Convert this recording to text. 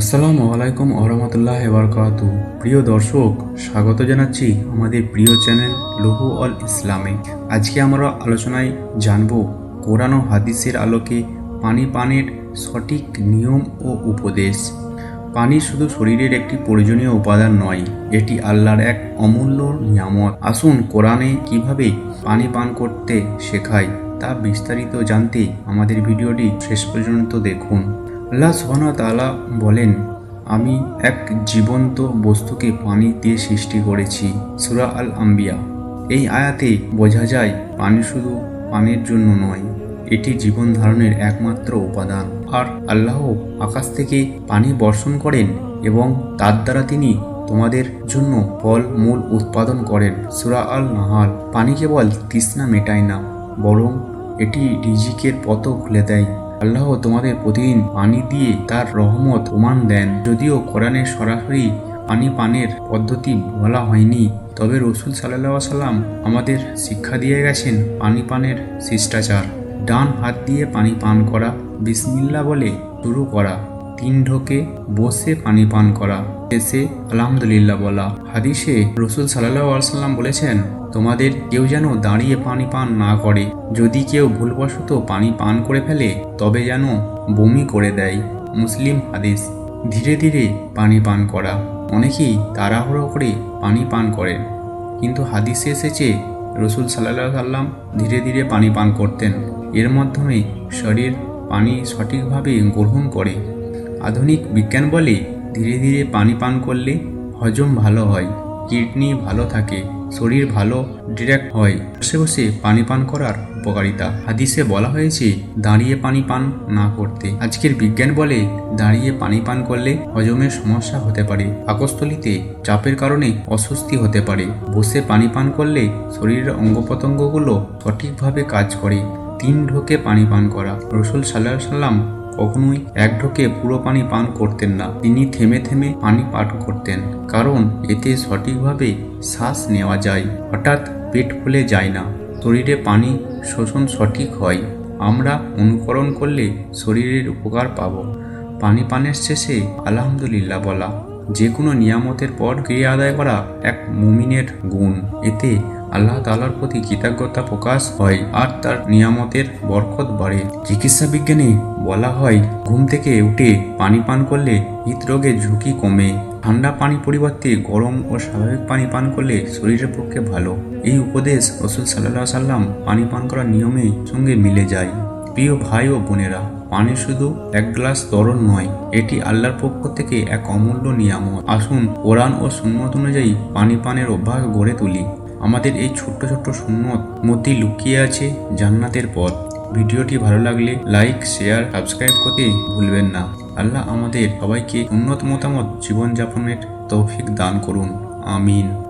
আসসালামু আলাইকুম আহরমতুল্লাহ বারকাতু। প্রিয় দর্শক, স্বাগত জানাচ্ছি আমাদের প্রিয় চ্যানেল লহু অল ইসলামে। আজকে আমরা আলোচনায় জানব কোরআন ও হাদিসের আলোকে পানি পানের সঠিক নিয়ম ও উপদেশ। পানি শুধু শরীরের একটি প্রয়োজনীয় উপাদান নয়, এটি আল্লাহর এক অমূল্য নিয়ামত। আসুন কোরআনে কীভাবে পানি পান করতে শেখায় তা বিস্তারিত জানতে আমাদের ভিডিওটি শেষ পর্যন্ত দেখুন। আল্লাহ তাআলা বলেন, আমি এক জীবন্ত বস্তুকে পানি দিয়ে সৃষ্টি করেছি। সূরা আল আম্বিয়া এই আয়াতে বোঝা যায়, পানি শুধু পানির জন্য নয়, এটি জীবন ধারণের একমাত্র উপাদান। আর আল্লাহ আকাশ থেকে পানি বর্ষণ করেন এবং তার দ্বারা তিনি তোমাদের জন্য ফল, মূল উৎপাদন করেন। সুরা আল নাহাল পানি কেবল তৃষ্ণা মেটায় না, বরং এটি রিজিকের পথ খুলে দেয়। আল্লাহ তোমাদের প্রতিদিন পানি দিয়ে তার রহমত প্রমাণ দেন। যদিও কোরআনের সরাসরি পানি পানের পদ্ধতি বলা হয়নি, তবে রসুল সাল্লাহ সাল্লাম আমাদের শিক্ষা দিয়ে গেছেন পানি পানের শিষ্টাচার। ডান হাত দিয়ে পানি পান করা বিসমিল্লা বলে শুরু করা। তিন ঢোকে বসে পানি পান করা। শেষে আলহামদুলিল্লাহ বলা। হাদিসে রসুল সাল্লাহ সাল্লাম বলেছেন, তোমাদের কেউ যেন দাঁড়িয়ে পানি পান না করে, যদি কেউ ভুলবশত পানি পান করে ফেলে, তবে যেন বমি করে দেয়। মুসলিম হাদিস। ধীরে ধীরে পানি পান করা। অনেকেই তাড়াহুড়ো করে পানি পান করেন। কিন্তু হাদিসে এসেছে, রসুল সাল্লাহ সাল্লাম ধীরে ধীরে পানি পান করতেন। এর মাধ্যমে শরীর পানি সঠিকভাবে গ্রহণ করে। আধুনিক বিজ্ঞান বলে ধীরে ধীরে পানি পান করলে হজম ভালো হয়, কিডনি ভালো থাকে, শরীর ভালো ডিরেক্ট হয়। বসে বসে পানি পান করার উপকারিতা। হাদিসে বলা হয়েছে, দাঁড়িয়ে পানি পান না করতে। আজকের বিজ্ঞান বলে দাঁড়িয়ে পানি পান করলে হজমের সমস্যা হতে পারে, পাকস্থলিতে চাপের কারণে অস্বস্তি হতে পারে। বসে পানি পান করলে শরীরের অঙ্গ প্রত্যঙ্গগুলো সঠিকভাবে কাজ করে। তিন ঢোকে পানি পান করা। রসুল সাল্লাহ সাল্লাম কখনোই এক ঢোকে পুরো পানি পান করতেন না। তিনি থেমে থেমে পানি পান করতেন, কারণ এতে সঠিকভাবে শ্বাস নেওয়া যায়। হঠাৎ পেট ফুলে যায় না, শরীরে পানি শোষণ সঠিক হয়। আমরা অনুকরণ করলে শরীরের উপকার পাব। পানি পানের শেষে আলহামদুলিল্লাহ বলা, যে কোনো নিয়ামতের পর ক্রিয়া আদায় করা এক মুমিনের গুণ। এতে আল্লাহ তালার প্রতি কৃতজ্ঞতা প্রকাশ হয় আর তার নিয়ামতের বরকত বাড়ে। চিকিৎসা বিজ্ঞানে বলা হয়, ঘুম থেকে উঠে পানি পান করলে হৃদরোগের ঝুঁকি কমে। ঠান্ডা পানি পরিবর্তে গরম ও স্বাভাবিক পানি পান করলে শরীরের পক্ষে ভালো। এই উপদেশ রসুল সাল্লাহ সাল্লাম পানি পান করার নিয়মে সঙ্গে মিলে যায়। প্রিয় ভাই ও বোনেরা, পানি শুধু এক গ্লাস তরল নয়, এটি আল্লাহর পক্ষ থেকে এক অমূল্য নিয়ামত। আসুন কোরআন ও সুন্নত অনুযায়ী পানি পানের অভ্যাস গড়ে তুলি। আমাদের এই ছোট্ট ছোট্ট সুন্নত মধ্যে লুকিয়ে আছে জান্নাতের পথ। ভিডিওটি ভালো লাগলে লাইক শেয়ার সাবস্ক্রাইব করতে ভুলবেন না। আল্লাহ আমাদের সবাইকে উন্নত মতামত জীবনযাপনের তৌফিক দান করুন। আমিন।